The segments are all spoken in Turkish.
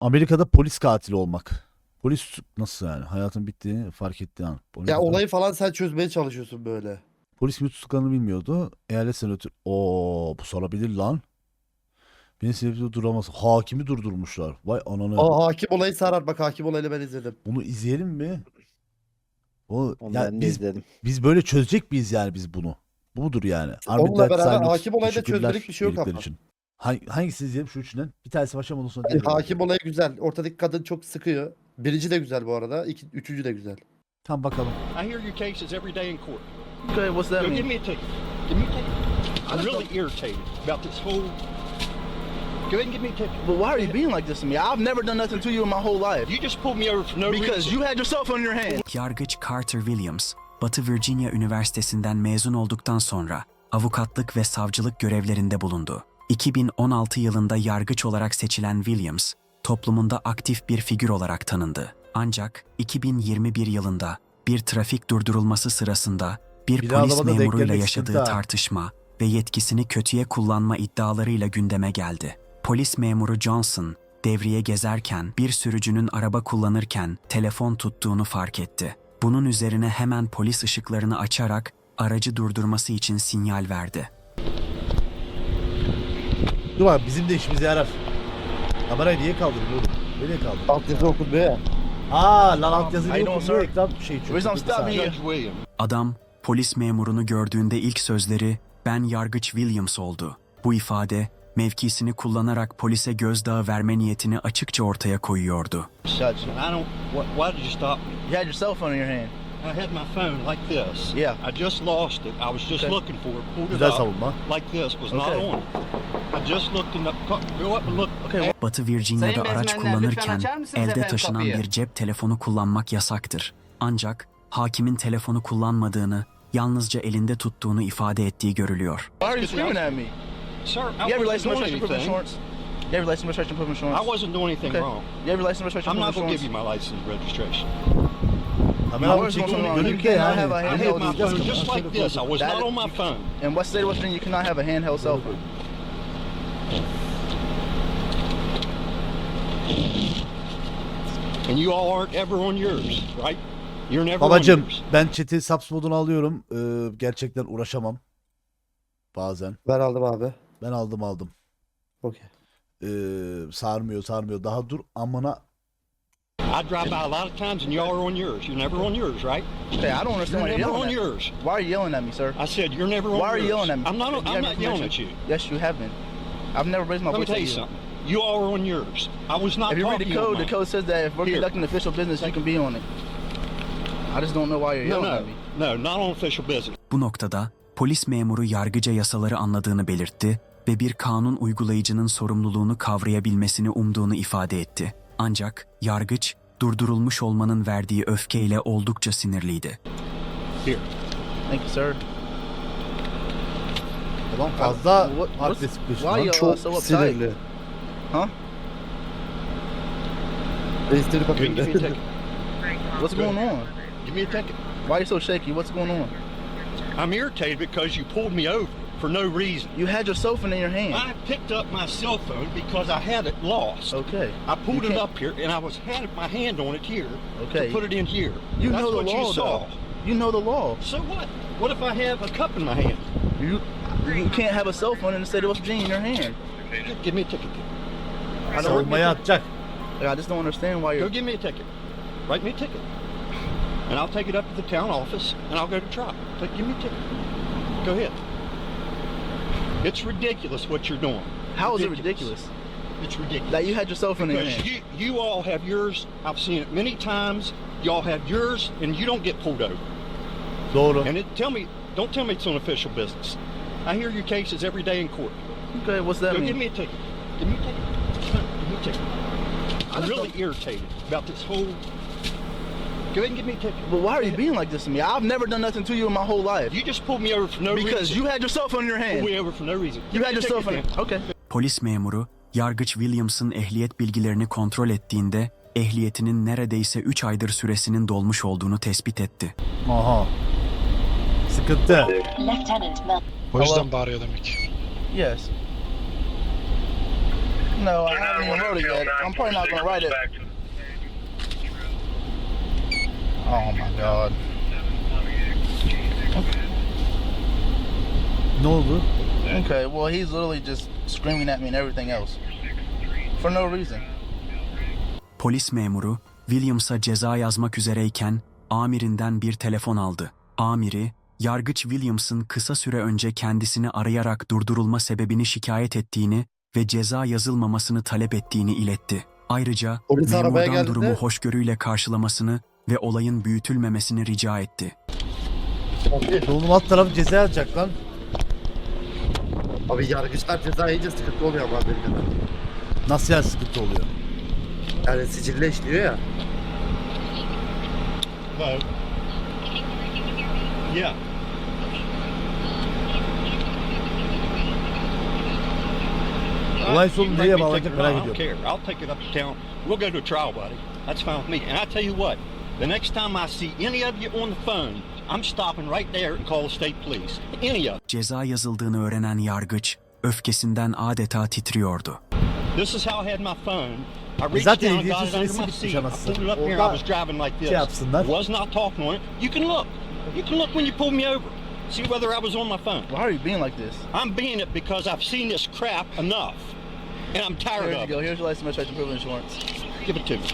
Amerika'da polis katili olmak. Polis nasıl yani? Hayatın bittiğini fark ettiği an. Ya Amerika'da olayı falan sen çözmeye çalışıyorsun böyle. Polis kimi tutuklandığını bilmiyordu. Eyalet senatörü... Oo bu sorabilir lan. Beni sebeple duramaz. Hakimi durdurmuşlar. Vay ananı. Aa hakim olayı sarar bak hakim olayını ben izledim. Bunu izleyelim mi? O, Onu ya ben de biz, izledim. biz böyle çözecek miyiz yani biz bunu? Bu mudur yani? Onunla Arbitrat beraber hakim olayda teşekkürler çözmelik bir şey yok iyilikleri ama. için. Hangi, hangisini izleyelim şu üçünden? Bir tanesi başlayalım ondan sonra diğerine hakim olayı güzel. Ortadaki kadın çok sıkıyor. Birinci de güzel bu arada. İki, üçüncü de güzel. Tamam bakalım. I hear your cases every day in court. Okay, what's that mean? give me a ticket. Give me a ticket. I'm really irritated about this whole. Go ahead and give me a ticket. But why are you being like this to me? I've never done nothing to you in my whole life. You just pulled me over for no Because reason. you had your cell phone in your hand. Yargıç Carter Williams, Batı Virginia Üniversitesi'nden mezun olduktan sonra avukatlık ve savcılık görevlerinde bulundu. 2016 yılında yargıç olarak seçilen Williams, toplumunda aktif bir figür olarak tanındı. Ancak 2021 yılında bir trafik durdurulması sırasında bir Bir polis memuruyla yaşadığı tartışma ve yetkisini kötüye kullanma iddialarıyla gündeme geldi. Polis memuru Johnson, devriye gezerken bir sürücünün araba kullanırken telefon tuttuğunu fark etti. Bunun üzerine hemen polis ışıklarını açarak aracı durdurması için sinyal verdi. Dur bak bizim de işimize yarar. Kamerayı niye kaldırdın oğlum? Nereye kaldırdın? Alt yazı okunmuyor ya. Aa lan alt yazı I niye sir. Ekran şey çünkü. Adam, polis memurunu gördüğünde ilk sözleri ben yargıç Williams oldu. Bu ifade, mevkisini kullanarak polise gözdağı verme niyetini açıkça ortaya koyuyordu. I don't. What, why did you stop me? You had your cell phone in your hand. I had my phone like this. Yeah. I just lost it. I was just Okay. looking for it. Pulled it up savunma. like this. Was not Okay. on Batı Virginia'da araç kullanırken elde taşınan kapıyı? bir cep telefonu kullanmak yasaktır. Ancak hakimin telefonu kullanmadığını, yalnızca elinde tuttuğunu ifade ettiği görülüyor. why are you screaming at me? Sir, I You have your wasn't license, doing registration, proof of anything. insurance. You have your license, registration, proof of insurance. I wasn't doing anything Okay. wrong. You have your license, registration, I'm proof not of going to give insurance. you my license and registration. Kamera Where's çekiyor. going on? Görüntü You de cannot yani. have a I handheld had my device. phone just like this. I was not on my phone. In what state of West Virginia you cannot have a handheld cell phone? And you all aren't ever on yours, right? You're never on Babacım yours. ben chat'i subs moduna alıyorum. Ee, gerçekten uğraşamam. Bazen. Ben aldım abi. Ben aldım aldım. Okey. Ee, sarmıyor sarmıyor. Daha dur amına. I drive by a lot of times and y'all are on yours. You're never on yours, right? Okay, I don't understand You're why you're never on at me. yours. Why are you yelling at me, sir? I said you're never on Why are you yours. yelling at me? I'm not. You I'm not yelling at you. Yes, you have been. I've never raised my Let me voice tell at you you. something. You all are on yours. I was not If you read talking the code, the code says that if we're Here. conducting official business, you can be on it. I just don't know why you're No, yelling at no, me. no, not on official business. Bu noktada polis memuru yargıca yasaları anladığını belirtti ve bir kanun uygulayıcının sorumluluğunu kavrayabilmesini umduğunu ifade etti. Ancak yargıç durdurulmuş olmanın verdiği öfkeyle oldukça sinirliydi. Here. Thank you, sir. Ulan fazla What- what's- agresifleşti why Çok so uptight. sinirli. Huh? Reisleri Go ahead and give me a ticket. What's going on? Give me a ticket. Why are you so shaky? What's going on? I'm irritated because you pulled me over for no reason. You had your cell phone in your hand. I picked up my cell phone because I had it lost. Okay. I pulled it up here and I was had my hand on it here Okay. to put it in here. You That's know the what you law, saw. though. You know the law. So what? What if I have a cup in my hand? You you can't have a cell phone in the state of West Virginia in your hand. Give me a ticket. I don't. Savunmaya atacak. Like, I just don't understand why you're. give me a ticket. Write me a ticket. And I'll take it up to the town office and I'll go to trial. Take, give me a ticket. Go ahead. It's ridiculous what you're doing. How is it ridiculous It's ridiculous. that you had yourself cell phone in your because hand? you, you all have yours. I've seen it many times. Y'all have yours and you don't get pulled over. Doğru. And it, tell me, don't tell me it's on official business. I hear your cases every day in court. Okay, what's that Go mean? give me a ticket. Give me a ticket. Ticket. I'm really irritated about this whole. Go ahead and give me a ticket. But why are you being like this to me? I've never done nothing to you in my whole life. You just pulled me over for no Because reason. you had your cell phone in your pulled hand. me over for no reason. You Give had your cell phone. Okay. Polis memuru, yargıç Williams'ın ehliyet bilgilerini kontrol ettiğinde ehliyetinin neredeyse 3 aydır süresinin dolmuş olduğunu tespit etti. Aha. Sıkıntı. Lieutenant Mel. O yüzden bağırıyor demek. Yes. No, I haven't even wrote it yet. I'm probably not gonna write it. Oh my god. Ne oldu? Okay, well he's literally just screaming at me and everything else. For no reason. Polis memuru Williams'a ceza yazmak üzereyken amirinden bir telefon aldı. Amiri, yargıç Williams'ın kısa süre önce kendisini arayarak durdurulma sebebini şikayet ettiğini ve ceza yazılmamasını talep ettiğini iletti. Ayrıca Polis arabaya memurdan geldi durumu hoşgörüyle karşılamasını ve olayın büyütülmemesini rica etti. Oğlum alt tarafı ceza alacak lan. Abi yargıçlar ceza yiyince sıkıntı oluyor ama Amerika'da. Nasıl yani sıkıntı oluyor? Yani sicille işliyor ya. Hello. Yeah. Olay sonu me bağlanacak merak not, I don't care. I'll take it up to town. We'll go to a trial, buddy. That's fine with me. And I tell you what, the next time I see any of you on the phone, I'm stopping right there and call the state police. Any of Ceza yazıldığını öğrenen yargıç, öfkesinden adeta titriyordu. This is how I had my phone. I reached Zaten down, ehliyetin got it under süresi my bitmiş seat. I anasını. pulled it up here. I Orada was driving like this. şey yapsınlar. Was not talking on it. You can look. You can look when you pull me over. See whether I was on my phone. Why are you being like this? I'm being it because I've seen this crap enough. And I'm tired Here you of go. it. Here's your license, registration, proof of insurance. Give it to me.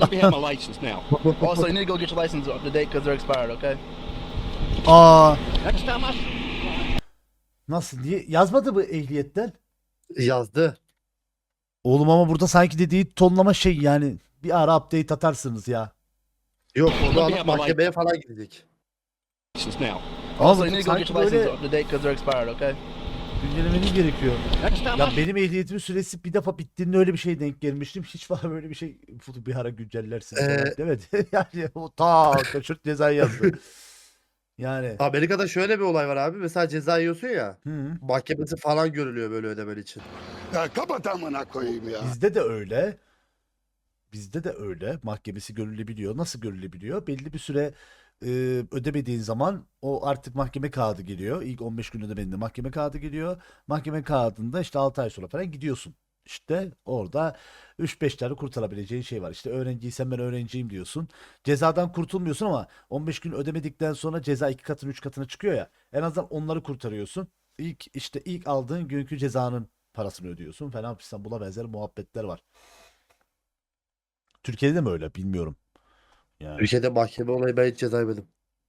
Let me have my license now. Also, you need to go get your license up to date because they're expired. Okay. Aa Next time I nasıl niye yazmadı bu ehliyetten? Yazdı. Oğlum ama burada sanki dediği tonlama şey yani bir ara update atarsınız ya. Yok onu alıp mahkemeye falan gidecek. license now. Ama Also, bu you need to go get sanki your license böyle up to date because they're expired. Okay. Güncellemeniz gerekiyor. Ya benim ehliyetimin süresi bir defa bittiğinde öyle bir şey denk gelmiştim. Hiç bana böyle bir şey bir ara güncellersin. Ee, Evet. yani o ta kaçırt cezayı yazdı. yani. Amerika'da şöyle bir olay var abi. Mesela ceza yiyorsun ya. Hı. Mahkemesi falan görülüyor böyle ödemen için. Ya kapat amına koyayım ya. Bizde de öyle. Bizde de öyle. Mahkemesi görülebiliyor. Nasıl görülebiliyor? Belli bir süre e, ödemediğin zaman o artık mahkeme kağıdı geliyor. İlk 15 gün ödemediğinde mahkeme kağıdı geliyor. Mahkeme kağıdında işte 6 ay sonra falan gidiyorsun. İşte orada 3-5 tane kurtarabileceğin şey var. İşte öğrenciysen ben öğrenciyim diyorsun. Cezadan kurtulmuyorsun ama 15 gün ödemedikten sonra ceza 2 katına 3 katına çıkıyor ya. En azından onları kurtarıyorsun. İlk işte ilk aldığın günkü cezanın parasını ödüyorsun falan fistan buna benzer muhabbetler var. Türkiye'de de mi öyle bilmiyorum. Yani. Ülkede mahkeme olayı ben hiç ceza yemedim.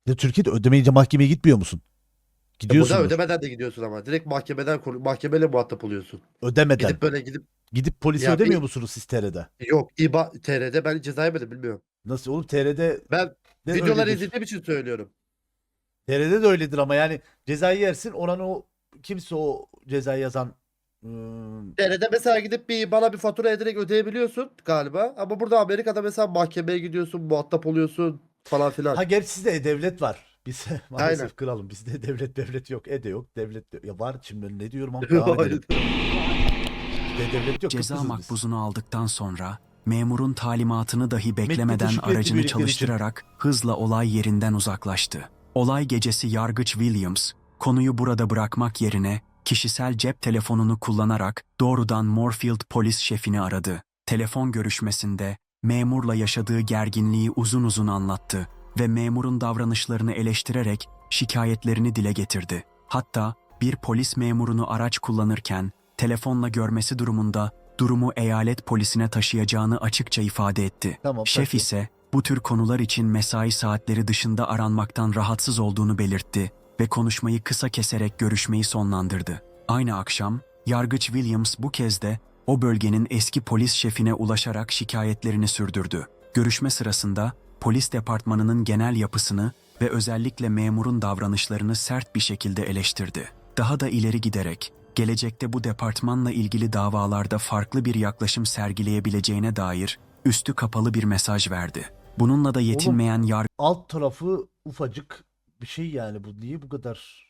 Ya Türkiye'de ödemeyince mahkemeye gitmiyor musun? Ya Gidiyorsun. burada ödemeden de gidiyorsun ama. Direkt mahkemeden konu- mahkemeyle muhatap oluyorsun. Ödemeden. Gidip böyle gidip Gidip polise Ya ödemiyor bir- musunuz siz TR'de? yok İBA TR'de ben ceza yemedim bilmiyorum. Nasıl oğlum TR'de Ben de videoları öyledir. izlediğim için söylüyorum. TR'de de öyledir ama yani cezayı yersin oranın o kimse o cezayı yazan TR'de mesela gidip bir bana bir fatura ederek ödeyebiliyorsun galiba. Ama burada Amerika'da mesela mahkemeye gidiyorsun, muhatap oluyorsun falan filan. Ha gerçi sizde e-devlet var. Biz maalesef Aynen. kralım. Bizde devlet devlet yok. E de yok. Devlet de Ya var şimdi ne diyorum ama devam edelim. Bizde devlet yok. Ceza kıpkızız biz. makbuzunu aldıktan sonra memurun talimatını dahi beklemeden etti aracını birlikleri için. çalıştırarak hızla olay yerinden uzaklaştı. Olay gecesi yargıç Williams konuyu burada bırakmak yerine kişisel cep telefonunu kullanarak doğrudan Moorfield polis şefini aradı. Telefon görüşmesinde memurla yaşadığı gerginliği uzun uzun anlattı ve memurun davranışlarını eleştirerek şikayetlerini dile getirdi. Hatta bir polis memurunu araç kullanırken telefonla görmesi durumunda durumu eyalet polisine taşıyacağını açıkça ifade etti. Tamam, Şef taşı. ise bu tür konular için mesai saatleri dışında aranmaktan rahatsız olduğunu belirtti ve konuşmayı kısa keserek görüşmeyi sonlandırdı. Aynı akşam yargıç Williams bu kez de o bölgenin eski polis şefine ulaşarak şikayetlerini sürdürdü. Görüşme sırasında polis departmanının genel yapısını ve özellikle memurun davranışlarını sert bir şekilde eleştirdi. Daha da ileri giderek gelecekte bu departmanla ilgili davalarda farklı bir yaklaşım sergileyebileceğine dair üstü kapalı bir mesaj verdi. Bununla da yetinmeyen yargıç Alt tarafı ufacık bir şey yani bu. Niye bu kadar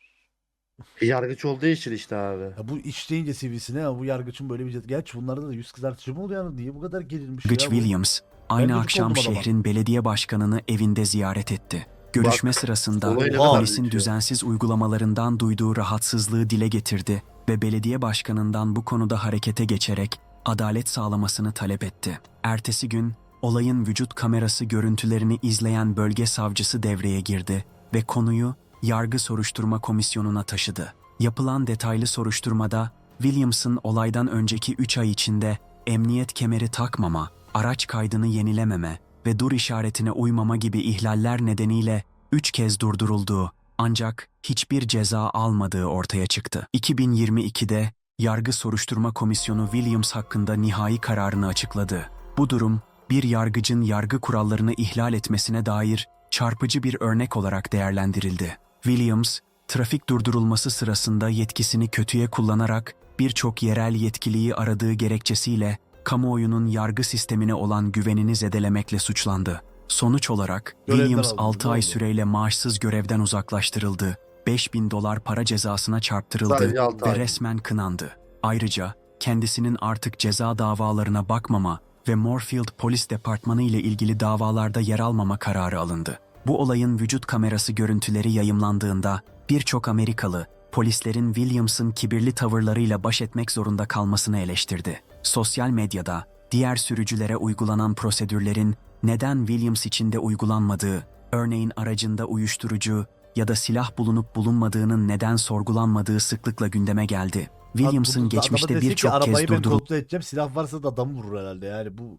Yargıç olduğu için işte abi. Ya bu işleyince CV'sine ya bu yargıçın böyle bir şey. Gerçi bunlarda da yüz kızartıcı mı oluyor yani? Niye bu kadar gerilmiş ya bu? Williams aynı gıcık akşam oldum adama. şehrin belediye başkanını evinde ziyaret etti. Görüşme Bak, sırasında olay ne kadar polisin ya. düzensiz uygulamalarından duyduğu rahatsızlığı dile getirdi ve belediye başkanından bu konuda harekete geçerek adalet sağlamasını talep etti. Ertesi gün olayın vücut kamerası görüntülerini izleyen bölge savcısı devreye girdi ve konuyu Yargı Soruşturma Komisyonu'na taşıdı. Yapılan detaylı soruşturmada Williams'ın olaydan önceki 3 ay içinde emniyet kemeri takmama, araç kaydını yenilememe ve dur işaretine uymama gibi ihlaller nedeniyle 3 kez durdurulduğu ancak hiçbir ceza almadığı ortaya çıktı. 2022'de Yargı Soruşturma Komisyonu Williams hakkında nihai kararını açıkladı. Bu durum bir yargıcın yargı kurallarını ihlal etmesine dair çarpıcı bir örnek olarak değerlendirildi. Williams, trafik durdurulması sırasında yetkisini kötüye kullanarak birçok yerel yetkiliyi aradığı gerekçesiyle kamuoyunun yargı sistemine olan güvenini zedelemekle suçlandı. Sonuç olarak Görevden Williams alındı, 6 ay süreyle maaşsız görevden uzaklaştırıldı, 5000 dolar para cezasına çarptırıldı ve ay. resmen kınandı. Ayrıca kendisinin artık ceza davalarına bakmama ve Moorfield Polis Departmanı ile ilgili davalarda yer almama kararı alındı. Bu olayın vücut kamerası görüntüleri yayımlandığında birçok Amerikalı polislerin Williams'ın kibirli tavırlarıyla baş etmek zorunda kalmasını eleştirdi. Sosyal medyada diğer sürücülere uygulanan prosedürlerin neden Williams için de uygulanmadığı, örneğin aracında uyuşturucu ya da silah bulunup bulunmadığının neden sorgulanmadığı sıklıkla gündeme geldi. Williams'ın geçmişte birçok kez durdurulmasına silah varsa da adamı vurur herhalde yani bu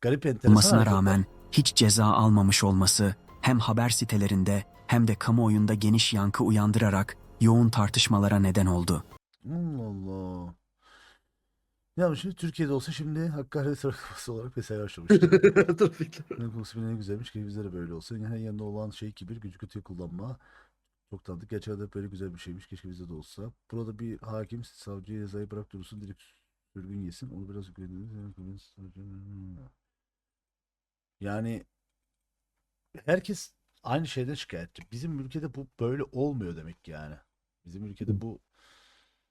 garip enteresan rağmen hiç ceza almamış olması hem haber sitelerinde hem de kamuoyunda geniş yankı uyandırarak yoğun tartışmalara neden oldu. Allah Allah. Ya şimdi Türkiye'de olsa şimdi Hakkari Trafikası olarak mesai başlamıştı. Trafikte. Ne konusu bile ne güzelmiş ki bizde de böyle olsa. Yani her yanında olan şey kibir, gücü kötüye kullanma. Çok tanıdık. Gerçekten böyle güzel bir şeymiş. Keşke bizde de olsa. Burada bir hakim savcıya cezayı bırak durursun. Direkt sürgün yesin. Onu biraz güveniriz. Yani herkes aynı şeyden şikayetçi. Bizim ülkede bu böyle olmuyor demek ki yani. Bizim ülkede bu